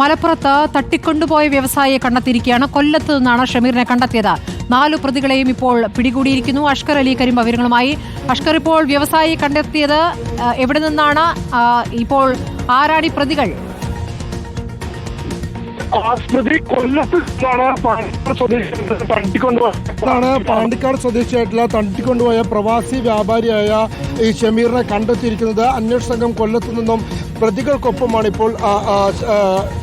മലപ്പുറത്ത് തട്ടിക്കൊണ്ടുപോയ വ്യവസായിയെ കണ്ടെത്തിയിരിക്കുകയാണ്. കൊല്ലത്ത് നിന്നാണ് ഷമീറിനെ കണ്ടെത്തിയത്. നാലു പ്രതികളെയും ഇപ്പോൾ പിടികൂടിയിരിക്കുന്നു. അഷ്കർ അലി കരിമ്പ വിവരങ്ങളുമായി അഷ്കർ ഇപ്പോൾ വ്യവസായിയെ കണ്ടെത്തിയത് എവിടെ നിന്നാണ്? ഇപ്പോൾ ആരാടി പ്രതികൾ? ആസ്പത്രി ഇതാണ് പാണ്ടിക്കാട് സ്വദേശിയായിട്ടുള്ള തട്ടിക്കൊണ്ടുപോയ പ്രവാസി വ്യാപാരിയായ ഈ ഷമീറിനെ കണ്ടെത്തിയിരിക്കുന്നത്. അന്വേഷണ സംഘം കൊല്ലത്തു നിന്നും പ്രതികൾക്കൊപ്പമാണ് ഇപ്പോൾ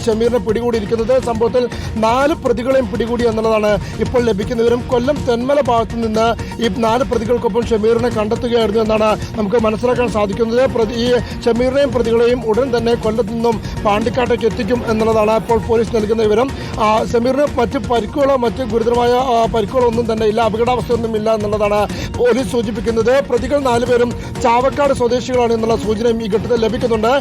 ഷമീറിനെ പിടികൂടിയിരിക്കുന്നത്. സംഭവത്തിൽ നാല് പ്രതികളെയും പിടികൂടി എന്നുള്ളതാണ് ഇപ്പോൾ ലഭിക്കുന്ന വിവരം കൊല്ലം തെന്മല ഭാഗത്ത് നിന്ന് ഈ നാല് പ്രതികൾക്കൊപ്പം ഷമീറിനെ കണ്ടെത്തുകയായിരുന്നു എന്നാണ് നമുക്ക് മനസ്സിലാക്കാൻ സാധിക്കുന്നത്. ഈ ഷമീറിനെയും പ്രതികളെയും ഉടൻ തന്നെ കൊല്ലത്തു നിന്നും പാണ്ടിക്കാട്ടേക്ക് എത്തിക്കും എന്നുള്ളതാണ് ഇപ്പോൾ പോലീസ് നൽകുന്ന വിവരം. ഷമീറിന് മറ്റ് പരിക്കുകളോ മറ്റ് ഗുരുതരമായ പരിക്കുകളോ ഒന്നും തന്നെ ഇല്ല. അപകടാവസ്ഥയൊന്നും ഇല്ല എന്നുള്ളതാണ് പോലീസ് സൂചിപ്പിക്കുന്നത്. പ്രതികൾ നാലുപേരും ചാവക്കാട് സ്വദേശികളാണ് എന്നുള്ള സൂചനയും ഈ ഘട്ടത്തിൽ ലഭിക്കുന്നുണ്ട്.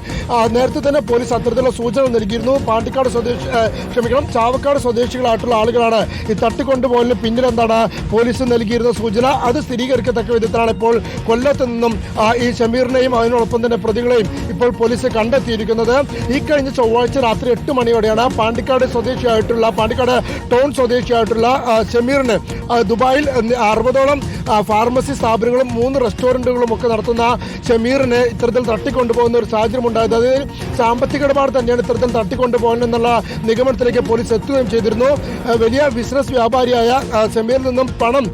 നേരത്തെ തന്നെ പോലീസ് അത്തരത്തിലുള്ള സൂചന നൽകിയിരുന്നു. പാണ്ടിക്കാട് സ്വദേശി ക്ഷമിക്കണം ചാവക്കാട് സ്വദേശികളായിട്ടുള്ള ആളുകളാണ് ഈ തട്ടിക്കൊണ്ടുപോകലിന് പിന്നിൽ എന്താണ് പോലീസ് നൽകിയിരുന്ന സൂചന. അത് സ്ഥിരീകരിക്കത്തക്ക വിധത്തിലാണ് ഇപ്പോൾ കൊല്ലത്ത് നിന്നും ഈ ഷമീറിനെയും അതിനോടൊപ്പം തന്നെ പ്രതികളെയും ഇപ്പോൾ പോലീസ് കണ്ടെത്തിയിരിക്കുന്നത്. ഈ കഴിഞ്ഞ ചൊവ്വാഴ്ച രാത്രി എട്ട് മണിയോടെയാണ് പാണ്ടിക്കാട് സ്വദേശിയായിട്ടുള്ള പാണ്ടിക്കാട് ടൗൺ സ്വദേശിയായിട്ടുള്ള ഷമീറിന് ദുബായിൽ അറുപതോളം ഫാർമസി സ്ഥാപനങ്ങളും മൂന്ന് റെസ്റ്റോറന്റുകളും ഒക്കെ നടത്തുന്ന ഷമീറിനെ ഇത്തരത്തിൽ തട്ടിക്കൊണ്ടുപോകുന്ന ഒരു സാഹചര്യം ഉണ്ടായത് സാമ്പത്തിക ഇടപാട് തന്നെയാണ് ഇത്തരത്തിൽ തട്ടിക്കൊണ്ടുപോകാൻ എന്നുള്ള നിഗമനത്തിലേക്ക് പോലീസ് എത്തുകയും ചെയ്തിരുന്നു. വലിയ ബിസിനസ് വ്യാപാരിയായ സെമിയിൽ നിന്നും പണം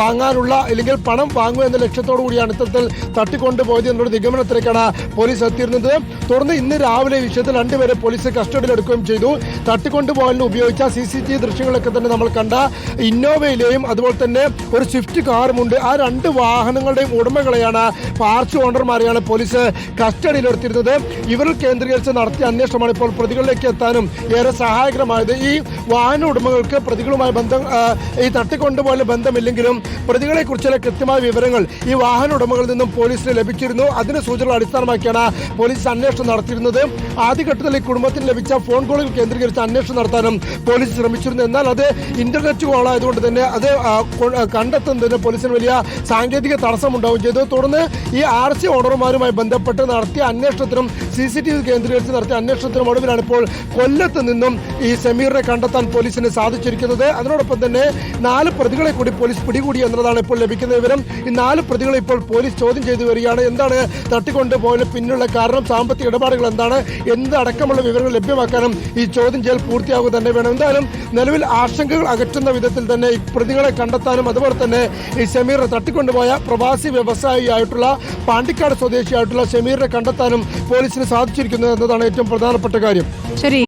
വാങ്ങാനുള്ള അല്ലെങ്കിൽ പണം വാങ്ങുക എന്ന ലക്ഷ്യത്തോടു കൂടിയാണ് ഇത്തരത്തിൽ തട്ടിക്കൊണ്ടുപോയത് എന്നുള്ള നിഗമനത്തിലേക്കാണ് പോലീസ് എത്തിയിരുന്നത്. തുടർന്ന് ഇന്ന് രാവിലെ വിഷയത്തിൽ രണ്ടുപേരെ പോലീസ് കസ്റ്റഡിയിലെടുക്കുകയും ചെയ്തു. തട്ടിക്കൊണ്ടുപോകാൻ ഉപയോഗിച്ച സി സി ടി വി ദൃശ്യങ്ങളൊക്കെ തന്നെ നമ്മൾ കണ്ട ഇന്നോവയിലെയും അതുപോലെ തന്നെ ഒരു സ്വിഫ്റ്റ് കാറുമുണ്ട്. ആ രണ്ട് വാഹനങ്ങളുടെയും ഉടമകളെയാണ് പാർച്ച് ഓണർമാരെയാണ് പോലീസ് കസ്റ്റഡിയിലെടുത്തിരുന്നത്. ഇവരിൽ കേന്ദ്രീകരിച്ച് നടത്തിയ അന്വേഷണമാണ് ഇപ്പോൾ പ്രതികളിലേക്ക് എത്താനും ഏറെ സഹായകരമായത്. ഈ വാഹന ഉടമകൾക്ക് പ്രതികളുമായി ബന്ധം ഈ ഈ പോലെ ബന്ധമില്ലെങ്കിലും പ്രതികളെ കുറിച്ചുള്ള കൃത്യമായ വിവരങ്ങൾ ഈ വാഹന ഉടമകളിൽ നിന്നും പോലീസിന് ലഭിച്ചിരുന്നു. അതിന് സൂചന അടിസ്ഥാനമാക്കിയാണ് പോലീസ് അന്വേഷണം നടത്തിയിരുന്നത്. ആദ്യഘട്ടത്തിൽ ഈ കുടുംബത്തിന് ലഭിച്ച ഫോൺ കോളുകൾ കേന്ദ്രീകരിച്ച് അന്വേഷണം നടത്താനും പോലീസ് ശ്രമിച്ചിരുന്നു. എന്നാൽ അത് ഇന്റർനെറ്റ് കോളായതുകൊണ്ട് തന്നെ അത് കണ്ടെത്തുന്നതിന് പോലീസിന് വലിയ സാങ്കേതിക തടസ്സമുണ്ടാവുകയും ചെയ്തു. തുടർന്ന് ഈ ആർ സി ഓണർമാരുമായി ബന്ധപ്പെട്ട് നടത്തിയ അന്വേഷണത്തിനും സി സി ടി വി കേന്ദ്രീകരിച്ച് നടത്തിയ അന്വേഷണത്തിനും ഒടുവിലാണ് ഇപ്പോൾ കൊല്ലത്ത് നിന്നും ഈ സമീറിനെ കണ്ടെത്താൻ പോലീസിന് സാധിച്ചിരിക്കുന്നത്. അതിനോടൊപ്പം തന്നെ നാല് പ്രതികളെ കൂടി പോലീസ് പിടികൂടി എന്നതാണ് ഇപ്പോൾ ലഭിക്കുന്ന വിവരം. ഈ നാല് പ്രതികളെ ഇപ്പോൾ പോലീസ് ചോദ്യം ചെയ്തു വരികയാണ്. എന്താണ് തട്ടിക്കൊണ്ട് പോയതിന് പിന്നിലുള്ള കാരണം? സാമ്പത്തിക ഇടപാടുകൾ എന്താണ്? എന്ത് അടക്കമുള്ള വിവരങ്ങൾ ലഭ്യമാക്കാനും ഈ ചോദ്യം ചെയ്യൽ പൂർത്തിയാകുക തന്നെ വേണം. എന്തായാലും നിലവിൽ ആശങ്കകൾ അകറ്റുന്ന വിധത്തിൽ തന്നെ ഈ പ്രതികളെ കണ്ടെത്താനും അതുപോലെ തന്നെ ഈ ഷമീറിനെ തട്ടിക്കൊണ്ടുപോയ പ്രവാസി വ്യവസായിയായിട്ടുള്ള പാണ്ടിക്കാട് സ്വദേശിയായിട്ടുള്ള ഷമീറിനെ കണ്ടെത്താനും പോലീസിന് സാധിച്ചിരിക്കുന്നത് എന്നതാണ് ഏറ്റവും പ്രധാനപ്പെട്ട കാര്യം. ശരി.